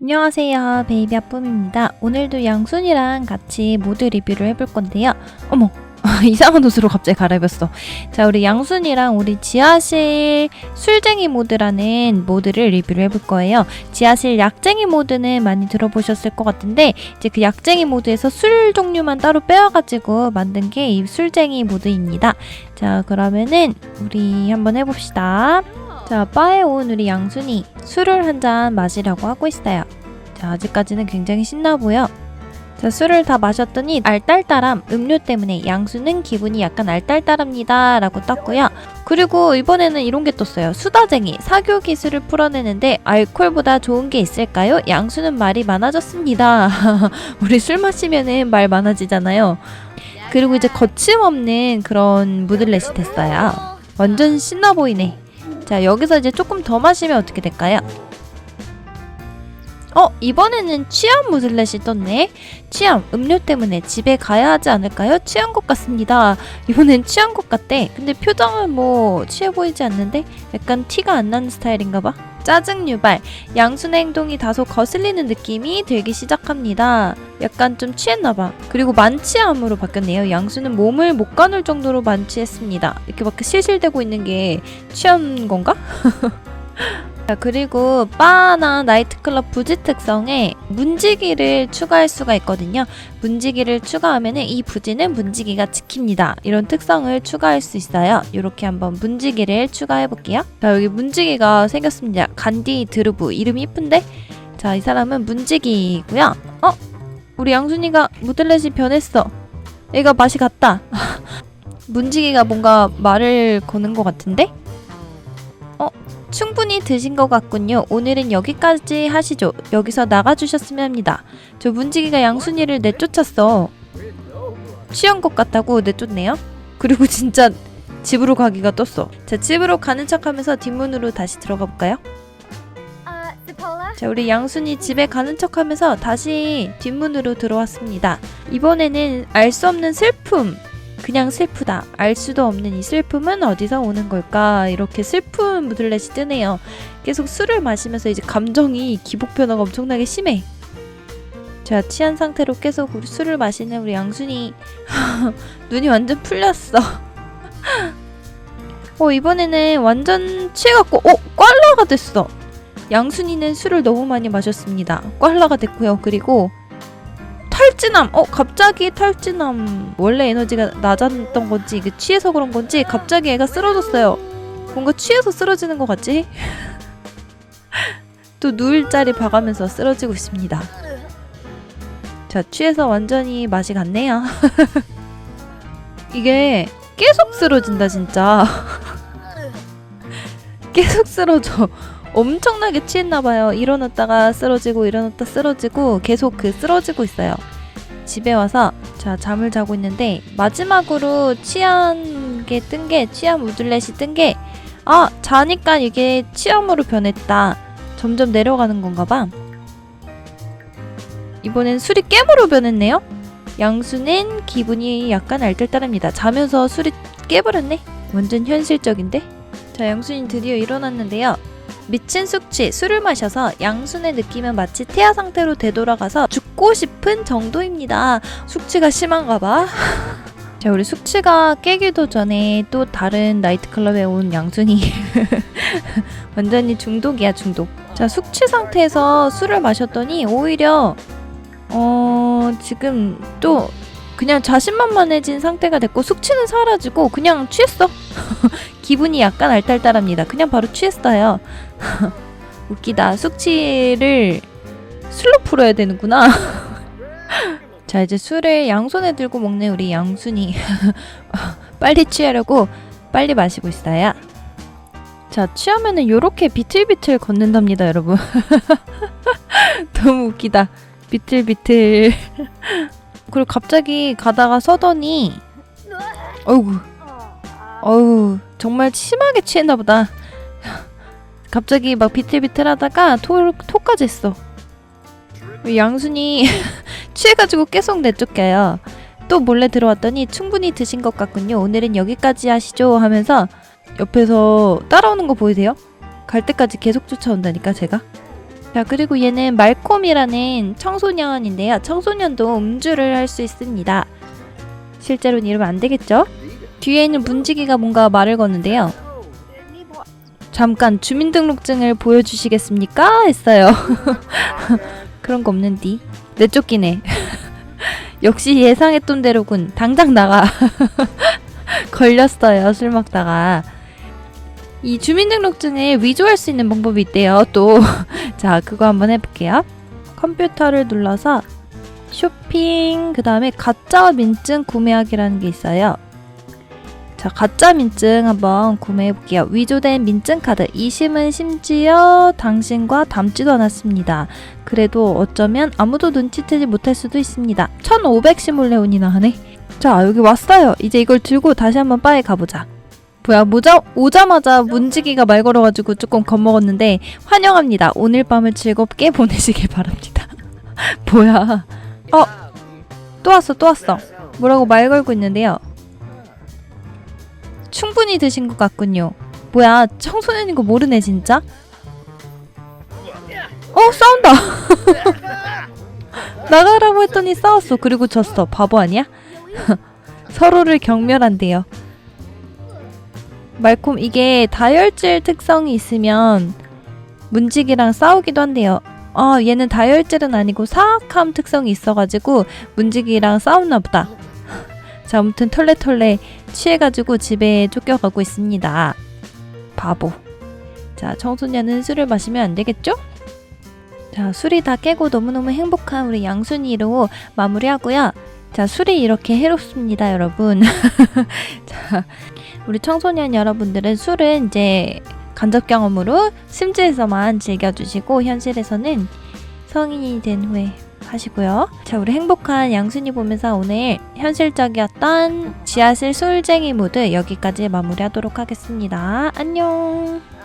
안녕하세요. 베이비 아쁨입니다. 오늘도 양순이랑 같이 모드 리뷰를 해볼 건데요. 어머 이상한 옷으로 갑자기 갈아입었어. 자 우리 양순이랑 우리 지하실 술쟁이 모드라는 모드를 리뷰를 해볼 거예요. 지하실 약쟁이 모드는 많이 들어보셨을 것 같은데 이제 그 약쟁이 모드에서 술 종류만 따로 빼와가지고 만든 게 이 술쟁이 모드입니다. 자 그러면은 우리 한번 해봅시다 자, 바에 온 우리 양순이 술을 한 잔 마시려고 하고 있어요. 자, 아직까지는 굉장히 신나 보여. 자, 술을 다 마셨더니 알딸딸함 음료 때문에 양수는 기분이 약간 알딸딸합니다. 라고 떴고요. 그리고 이번에는 이런 게 떴어요. 수다쟁이 사교 기술을 풀어내는데 알콜보다 좋은 게 있을까요? 양수는 말이 많아졌습니다. 우리 술 마시면은 말 많아지잖아요. 그리고 이제 거침없는 그런 무들렛이 됐어요. 완전 신나 보이네. 자, 여기서 이제 조금 더 마시면 어떻게 될까요? 어, 이번에는 취한 무슬렛이 떴네. 취함, 음료 때문에 집에 가야 하지 않을까요? 취한 것 같습니다. 이번엔 취한 것 같대. 근데 표정은 뭐 취해 보이지 않는데? 약간 티가 안 나는 스타일인가 봐. 짜증 유발. 양순의 행동이 다소 거슬리는 느낌이 들기 시작합니다. 약간 좀 취했나 봐. 그리고 만취함으로 바뀌었네요. 양수는 몸을 못 가눌 정도로 만취했습니다. 이렇게 막 실실대고 있는 게 취한 건가? 자, 그리고 바나 나이트클럽 부지 특성에 문지기를 추가할 수가 있거든요. 문지기를 추가하면 이 부지는 문지기가 지킵니다. 이런 특성을 추가할 수 있어요. 이렇게 한번 문지기를 추가해 볼게요. 자, 여기 문지기가 생겼습니다. 간디 드루브. 이름이 이쁜데? 자, 이 사람은 문지기고요. 어? 우리 양순이가 무들렛이 변했어. 얘가 맛이 같다. 문지기가 뭔가 말을 거는 것 같은데? 어? 충분히 드신 것 같군요. 오늘은 여기까지 하시죠. 여기서 나가주셨으면 합니다. 저 문지기가 양순이를 내쫓았어. 취한 것 같다고 내쫓네요. 그리고 진짜 집으로 가기가 떴어. 자, 집으로 가는 척 하면서 뒷문으로 다시 들어가 볼까요? Cipolla? 자, 우리 양순이 집에 가는 척 하면서 다시 뒷문으로 들어왔습니다. 이번에는 알 수 없는 슬픔. 그냥 슬프다. 알 수도 없는 이 슬픔은 어디서 오는 걸까? 이렇게 슬픈 무들렛이 뜨네요. 계속 술을 마시면서 이제 감정이 기복 변화가 엄청나게 심해. 자, 취한 상태로 계속 우리 술을 마시는 우리 양순이 눈이 완전 풀렸어. 어, 이번에는 완전 취해갖고, 어, 꽐라가 됐어. 양순이는 술을 너무 많이 마셨습니다. 꽐라가 됐고요. 그리고 탈진함. 어, 갑자기 탈진함. 원래 에너지가 낮았던 건지 이게 취해서 그런 건지 갑자기 애가 쓰러졌어요. 뭔가 취해서 쓰러지는 것 같지? 또 누울 자리 봐가면서 쓰러지고 있습니다. 자, 취해서 완전히 맛이 갔네요. 이게 계속 쓰러진다 진짜. 계속 쓰러져. 엄청나게 취했나봐요. 일어났다가 쓰러지고 일어났다 쓰러지고 계속 그 쓰러지고 있어요. 집에 와서 자 잠을 자고 있는데 마지막으로 취한 게 뜬 게 취한 우들렛이 뜬 게 아 자니까 이게 취함으로 변했다. 점점 내려가는 건가 봐. 이번엔 술이 깨물어 변했네요. 양수는 기분이 약간 알뜰딸합니다. 자면서 술이 깨버렸네. 완전 현실적인데? 자, 양순이 드디어 일어났는데요. 미친 숙취, 술을 마셔서 양순의 느낌은 마치 태아 상태로 되돌아가서 죽고 싶은 정도입니다. 숙취가 심한가 봐. 자, 우리 숙취가 깨기도 전에 또 다른 나이트클럽에 온 양순이 완전히 중독이야, 중독. 자, 숙취 상태에서 술을 마셨더니 오히려 어, 지금 또 그냥 자신만만해진 상태가 됐고 숙취는 사라지고 그냥 취했어. 기분이 약간 알딸딸합니다. 그냥 바로 취했어요. 웃기다. 숙취를 술로 풀어야 되는구나. 자, 이제 술을 양손에 들고 먹는 우리 양순이. 빨리 취하려고 빨리 마시고 있어요. 자, 취하면은 요렇게 비틀비틀 걷는답니다, 여러분. 너무 웃기다. 비틀비틀. 그리고 갑자기 가다가 서더니, 어이구, 어우 정말 심하게 취했나 보다. 갑자기 막 비틀비틀하다가 토 토까지 했어. 양순이 취해가지고 계속 내쫓겨요. 또 몰래 들어왔더니 충분히 드신 것 같군요. 오늘은 여기까지 하시죠 하면서 옆에서 따라오는 거 보이세요? 갈 때까지 계속 쫓아온다니까 제가. 자, 그리고 얘는 말콤이라는 청소년인데요. 청소년도 음주를 할 수 있습니다. 실제로는 이러면 안 되겠죠? 뒤에 있는 문지기가 뭔가 말을 거는데요. 잠깐 주민등록증을 보여주시겠습니까? 했어요. 그런 거 없는디. 내쫓기네. 역시 예상했던 대로군. 당장 나가. 걸렸어요. 술 먹다가. 이 주민등록증을 위조할 수 있는 방법이 있대요. 또. 자, 그거 한번 해볼게요. 컴퓨터를 눌러서 쇼핑, 그 다음에 가짜 민증 구매하기라는 게 있어요. 자, 가짜 민증 한번 구매해 볼게요. 위조된 민증 카드. 이 심은 심지어 당신과 닮지도 않았습니다. 그래도 어쩌면 아무도 눈치채지 못할 수도 있습니다. 1510몰레온이나 하네. 자, 여기 왔어요. 이제 이걸 들고 다시 한번 바에 가보자. 뭐야, 모자, 오자마자 문지기가 말 걸어가지고 조금 겁먹었는데, 환영합니다. 오늘 밤을 즐겁게 보내시길 바랍니다. 뭐야. 어, 또 왔어, 또 왔어. 뭐라고 말 걸고 있는데요. 충분히 드신 것 같군요. 뭐야, 청소년인 거 모르네, 진짜? 어, 싸운다! 나가라고 했더니 싸웠어. 그리고 졌어. 바보 아니야? 서로를 경멸한대요. 말콤, 이게 다혈질 특성이 있으면 문지기랑 싸우기도 한대요. 아, 얘는 다혈질은 아니고 사악함 특성이 있어가지고 문지기랑 싸웠나 보다. 자, 아무튼 털레털레 취해가지고 집에 쫓겨가고 있습니다. 바보. 자, 청소년은 술을 마시면 안 되겠죠? 자, 술이 다 깨고 너무너무 행복한 우리 양순이로 마무리하고요. 자, 술이 이렇게 해롭습니다, 여러분. 자, 우리 청소년 여러분들은 술은 이제 간접 경험으로 심지에서만 즐겨주시고 현실에서는 성인이 된 후에 하시고요. 자, 우리 행복한 양순이 보면서 오늘 현실적이었던 지하실 술쟁이 모드 여기까지 마무리하도록 하겠습니다. 안녕.